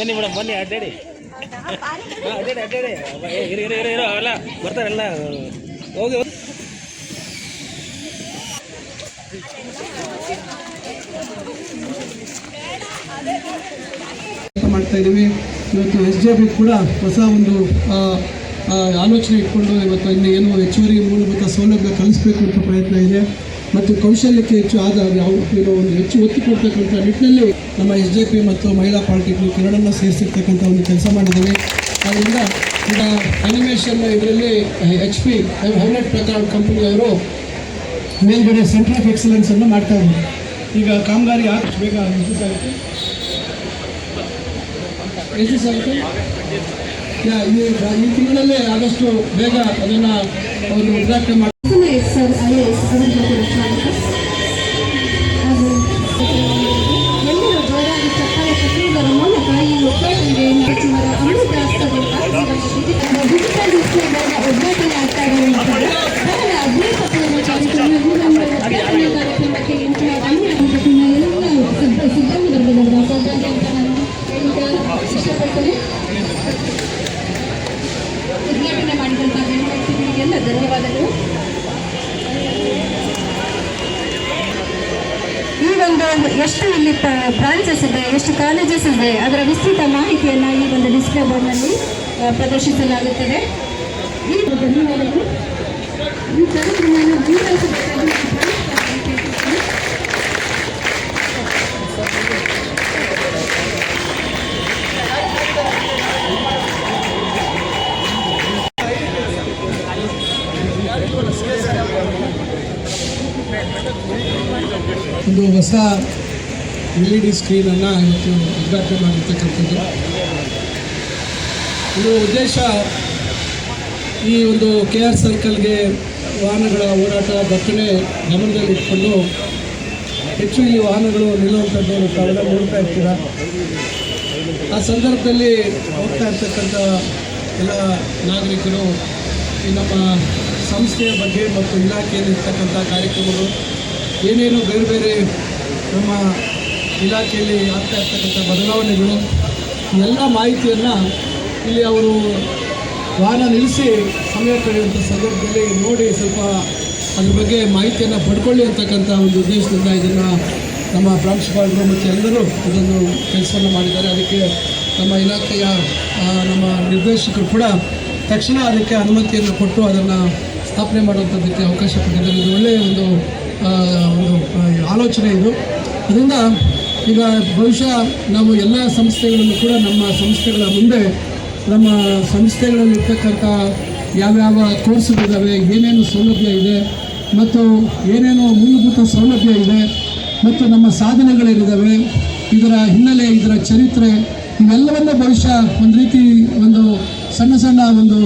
ಬನ್ನಿ ಮೇಡಮ್, ಬನ್ನಿ, ಅಡ್ಡಾಡಿ. ಹಾಂ, ಅಡ್ಡಾಡಿ ಅಡ್ಡಾಡಿ. ಇರು ಇರು ಇರು ಇರು, ಅವೆಲ್ಲ ಬರ್ತಾರೆಲ್ಲ ಹೋಗಿ ಮಾಡ್ತಾ ಇದ್ದೀವಿ. ಇವತ್ತು ಎಸ್ ಜೆ ಬಿ ಕೂಡ ಹೊಸ ಒಂದು ಆಲೋಚನೆ ಇಟ್ಕೊಂಡು ಇವತ್ತು ಇನ್ನು ಏನು ಹೆಚ್ಚುವರಿ ಮೂಲಭೂತ ಸೌಲಭ್ಯ ಕಲಿಸಬೇಕು ಅಂತ ಪ್ರಯತ್ನ ಇದೆ. ಮತ್ತು ಕೌಶಲ್ಯಕ್ಕೆ ಹೆಚ್ಚು ಆದ ಯಾವ ಒಂದು ಹೆಚ್ಚು ಒತ್ತು ಕೊಡ್ತಕ್ಕಂಥ ನಿಟ್ಟಿನಲ್ಲಿ ನಮ್ಮ ಎಸ್ ಜೆ ಪಿ ಮತ್ತು ಮಹಿಳಾ ಪಾರ್ಟಿಗಳು ಎರಡನ್ನ ಸೇರಿಸಿರ್ತಕ್ಕಂಥ ಒಂದು ಕೆಲಸ ಮಾಡಿದ್ದೇವೆ. ಆದ್ದರಿಂದ ಈಗ ಅನಿಮೇಷನ್ ಇದರಲ್ಲಿ ಎಚ್ ಪಿ ಹೈಲೈಟ್ ಪ್ರಕಾರ ಕಂಪನಿಯವರು ಮೇಲ್ಗಡೆ ಸೆಂಟರ್ ಆಫ್ ಎಕ್ಸಲೆನ್ಸ್ ಅನ್ನು ಮಾಡ್ತಾ ಇದ್ದಾರೆ. ಈಗ ಕಾಮಗಾರಿ ಆದಷ್ಟು ಬೇಗ ಮುಗಿಸ್ ಆಗುತ್ತೆ ಎಷ್ಟು ಸಾಗುತ್ತೆ ಯಾ, ಈ ಈ ತಿಂಗಳಲ್ಲೇ ಆದಷ್ಟು ಬೇಗ ಅದನ್ನು ಅವರು ಉದ್ಘಾಟನೆ ಮಾಡಿ ಧನ್ಯವಾದಗಳು ಈ ಒಂದು ಎಷ್ಟು ಇಲ್ಲಿ ಬ್ರಾಂಚಸ್ ಇದೆ, ಎಷ್ಟು ಕಾಲೇಜಸ್ ಇದೆ, ಅದರ ವಿಸ್ತೃತ ಮಾಹಿತಿಯನ್ನು ಈ ಒಂದು ಡಿಸ್ಪ್ಲೇ ಬೋರ್ಡ್ನಲ್ಲಿ ಪ್ರದರ್ಶಿಸಲಾಗುತ್ತದೆ. ಈ ಧನ್ಯವಾದಗಳು ಈ ಕಾರ್ಯಕ್ರಮವನ್ನು ಒಂದು ಹೊಸ ಎಲ್ ಇ ಡಿ ಸ್ಕ್ರೀನನ್ನು ಇವತ್ತು ಉದ್ಘಾಟನೆ ಮಾಡಿರ್ತಕ್ಕಂಥದ್ದು. ಇದು ಉದ್ದೇಶ ಈ ಒಂದು ಕೆ ಆರ್ ಸರ್ಕಲ್ಗೆ ವಾಹನಗಳ ಓಡಾಟ ದಟ್ಟಣೆ ಗಮನದಲ್ಲಿಟ್ಕೊಂಡು ಹೆಚ್ಚು ಈ ವಾಹನಗಳು ನಿಲ್ಲುವಂಥದ್ದು ತಾವೆಲ್ಲ ನೋಡ್ತಾ ಇರ್ತೀರ? ಆ ಸಂದರ್ಭದಲ್ಲಿ ಹೋಗ್ತಾ ಇರ್ತಕ್ಕಂಥ ಎಲ್ಲ ನಾಗರಿಕರು ಈ ನಮ್ಮ ಸಂಸ್ಥೆಯ ಬಗ್ಗೆ ಮತ್ತು ಇಲಾಖೆಯಲ್ಲಿ ಇರ್ತಕ್ಕಂಥ ಕಾರ್ಯಕ್ರಮಗಳು, ಏನೇನು ಬೇರೆ ಬೇರೆ ನಮ್ಮ ಇಲಾಖೆಯಲ್ಲಿ ಆಗ್ತಾ ಇರ್ತಕ್ಕಂಥ ಬದಲಾವಣೆಗಳು, ಎಲ್ಲ ಮಾಹಿತಿಯನ್ನು ಇಲ್ಲಿ ಅವರು ವಾಹನ ನಿಲ್ಲಿಸಿ ಸಮಯ ಕಳೆಯುವಂಥ ಸಂದರ್ಭದಲ್ಲಿ ನೋಡಿ ಸ್ವಲ್ಪ ಅದ್ರ ಬಗ್ಗೆ ಮಾಹಿತಿಯನ್ನು ಪಡ್ಕೊಳ್ಳಿ ಅಂತಕ್ಕಂಥ ಒಂದು ಉದ್ದೇಶದಿಂದ ಇದನ್ನು ನಮ್ಮ ಪ್ರಾಂಶುಪಾಲರು ಮತ್ತು ಎಲ್ಲರೂ ಇದನ್ನು ಕೆಲಸವನ್ನು ಮಾಡಿದ್ದಾರೆ. ಅದಕ್ಕೆ ನಮ್ಮ ಇಲಾಖೆಯ ನಮ್ಮ ನಿರ್ದೇಶಕರು ಕೂಡ ತಕ್ಷಣ ಅದಕ್ಕೆ ಅನುಮತಿಯನ್ನು ಕೊಟ್ಟು ಅದನ್ನು ಸ್ಥಾಪನೆ ಮಾಡುವಂಥದ್ದಕ್ಕೆ ಅವಕಾಶ ಕೊಟ್ಟಿದ್ದಾರೆ. ಇದು ಒಳ್ಳೆಯ ಒಂದು ಒಂದು ಆಲೋಚನೆ ಇದು. ಅದರಿಂದ ಈಗ ಬಹುಶಃ ನಾವು ಎಲ್ಲ ಸಂಸ್ಥೆಗಳನ್ನು ಕೂಡ ನಮ್ಮ ಸಂಸ್ಥೆಗಳ ಮುಂದೆ, ನಮ್ಮ ಸಂಸ್ಥೆಗಳಲ್ಲಿ ಇರ್ತಕ್ಕಂಥ ಯಾವ್ಯಾವ ಕೋರ್ಸ್ಗಳಿದ್ದಾವೆ ಏನೇನು ಸೌಲಭ್ಯ ಇದೆ, ಮತ್ತು ಏನೇನು ಮೂಲಭೂತ ಸೌಲಭ್ಯ ಇದೆ, ಮತ್ತು ನಮ್ಮ ಸಾಧನೆಗಳೇನಿದ್ದಾವೆ ಇದರ ಹಿನ್ನೆಲೆ, ಇದರ ಚರಿತ್ರೆ, ಇವೆಲ್ಲವನ್ನೂ ಬಹುಶಃ ಒಂದು ರೀತಿ ಒಂದು ಸಣ್ಣ ಸಣ್ಣ ಒಂದು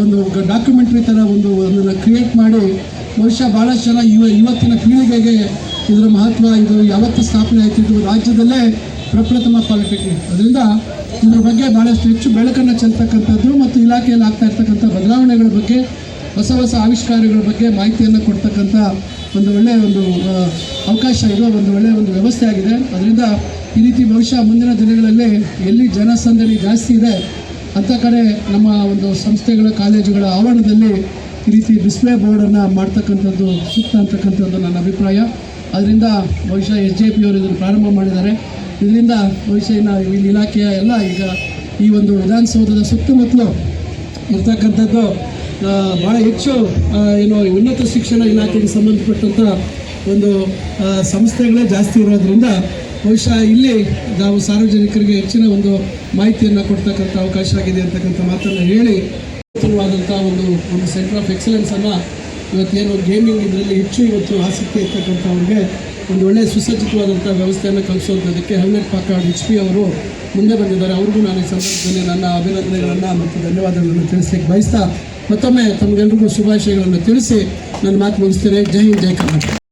ಒಂದು ಡಾಕ್ಯುಮೆಂಟ್ರಿ ಥರ ಒಂದು ಅದನ್ನು ಕ್ರಿಯೇಟ್ ಮಾಡಿ, ಬಹುಶಃ ಭಾಳಷ್ಟು ಜನ ಇವ, ಇವತ್ತಿನ ಪೀಳಿಗೆಗೆ ಇದರ ಮಹತ್ವ, ಇದು ಯಾವತ್ತು ಸ್ಥಾಪನೆ ಆಯ್ತಿದ್ದು ರಾಜ್ಯದಲ್ಲೇ ಪ್ರಪ್ರಥಮ ಪಾಲಿಟೆಕ್ನಿಕ್. ಅದರಿಂದ ಇದ್ರ ಬಗ್ಗೆ ಭಾಳಷ್ಟು ಹೆಚ್ಚು ಬೆಳಕನ್ನು ಚೆಲ್ತಕ್ಕಂಥದ್ದು ಮತ್ತು ಇಲಾಖೆಯಲ್ಲಿ ಆಗ್ತಾ ಇರ್ತಕ್ಕಂಥ ಬದಲಾವಣೆಗಳ ಬಗ್ಗೆ, ಹೊಸ ಹೊಸ ಆವಿಷ್ಕಾರಗಳ ಬಗ್ಗೆ ಮಾಹಿತಿಯನ್ನು ಕೊಡ್ತಕ್ಕಂಥ ಒಂದು ಒಳ್ಳೆಯ ಒಂದು ಅವಕಾಶ ಇರೋ ಒಂದು ಒಳ್ಳೆಯ ಒಂದು ವ್ಯವಸ್ಥೆ ಆಗಿದೆ. ಅದರಿಂದ ಈ ರೀತಿ ಬಹುಶಃ ಮುಂದಿನ ದಿನಗಳಲ್ಲಿ ಎಲ್ಲಿ ಜನಸಂದಣಿ ಜಾಸ್ತಿ ಇದೆ ಅಂಥ ಕಡೆ ನಮ್ಮ ಒಂದು ಸಂಸ್ಥೆಗಳ, ಕಾಲೇಜುಗಳ ಆವರಣದಲ್ಲಿ ಈ ರೀತಿ ಡಿಸ್ಪ್ಲೇ ಬೋರ್ಡನ್ನು ಮಾಡ್ತಕ್ಕಂಥದ್ದು ಸೂಕ್ತ ಅಂತಕ್ಕಂಥದ್ದು ನನ್ನ ಅಭಿಪ್ರಾಯ. ಅದರಿಂದ ಬಹುಶಃ ಎಸ್ ಜೆ ಪಿಯವರು ಇದನ್ನು ಪ್ರಾರಂಭ ಮಾಡಿದ್ದಾರೆ. ಇದರಿಂದ ಬಹುಶಃ ಇಲ್ಲಿ ಇಲಾಖೆಯ ಎಲ್ಲ ಈಗ ಈ ಒಂದು ವಿಧಾನಸೌಧದ ಸುತ್ತಮುತ್ತಲು ಇರ್ತಕ್ಕಂಥದ್ದು ಭಾಳ ಹೆಚ್ಚು ಏನು ಉನ್ನತ ಶಿಕ್ಷಣ ಇಲಾಖೆಗೆ ಸಂಬಂಧಪಟ್ಟಂಥ ಒಂದು ಸಂಸ್ಥೆಗಳೇ ಜಾಸ್ತಿ ಇರೋದ್ರಿಂದ ಬಹುಶಃ ಇಲ್ಲಿ ನಾವು ಸಾರ್ವಜನಿಕರಿಗೆ ಹೆಚ್ಚಿನ ಒಂದು ಮಾಹಿತಿಯನ್ನು ಕೊಡ್ತಕ್ಕಂಥ ಅವಕಾಶ ಆಗಿದೆ ಅಂತಕ್ಕಂಥ ಮಾತನ್ನು ಹೇಳಿ ಉತ್ತಮವಾದಂಥ ಒಂದು ಒಂದು ಸೆಂಟರ್ ಆಫ್ ಎಕ್ಸಲೆನ್ಸನ್ನು ಇವತ್ತೇನು ಗೇಮಿಂಗ್ ಇದರಲ್ಲಿ ಹೆಚ್ಚು ಇವತ್ತು ಆಸಕ್ತಿ ಇರ್ತಕ್ಕಂಥವ್ರಿಗೆ ಒಂದು ಒಳ್ಳೆಯ ಸುಸಜ್ಜಿತವಾದಂಥ ವ್ಯವಸ್ಥೆಯನ್ನು ಕಲಿಸುವಂಥದ್ದಕ್ಕೆ ಹೆಲ್ಮೆಟ್ ಪಾಕಾರ್ಡ್ ಎಚ್ ಪಿ ಅವರು ಮುಂದೆ ಬಂದಿದ್ದಾರೆ. ಅವ್ರಿಗೂ ನಾನು ಈ ಸಂದರ್ಭದಲ್ಲಿ ನನ್ನ ಅಭಿನಂದನೆಗಳನ್ನು ಮತ್ತು ಧನ್ಯವಾದಗಳನ್ನು ತಿಳಿಸ್ಲಿಕ್ಕೆ ಬಯಸ್ತಾ ಮತ್ತೊಮ್ಮೆ ತಮಗೆಲ್ರಿಗೂ ಶುಭಾಶಯಗಳನ್ನು ತಿಳಿಸಿ ನನ್ನ ಮಾತು ಮುಗಿಸ್ತೇನೆ. ಜೈ ಹಿಂದ್, ಜೈ ಕರ್ನಾಟಕ.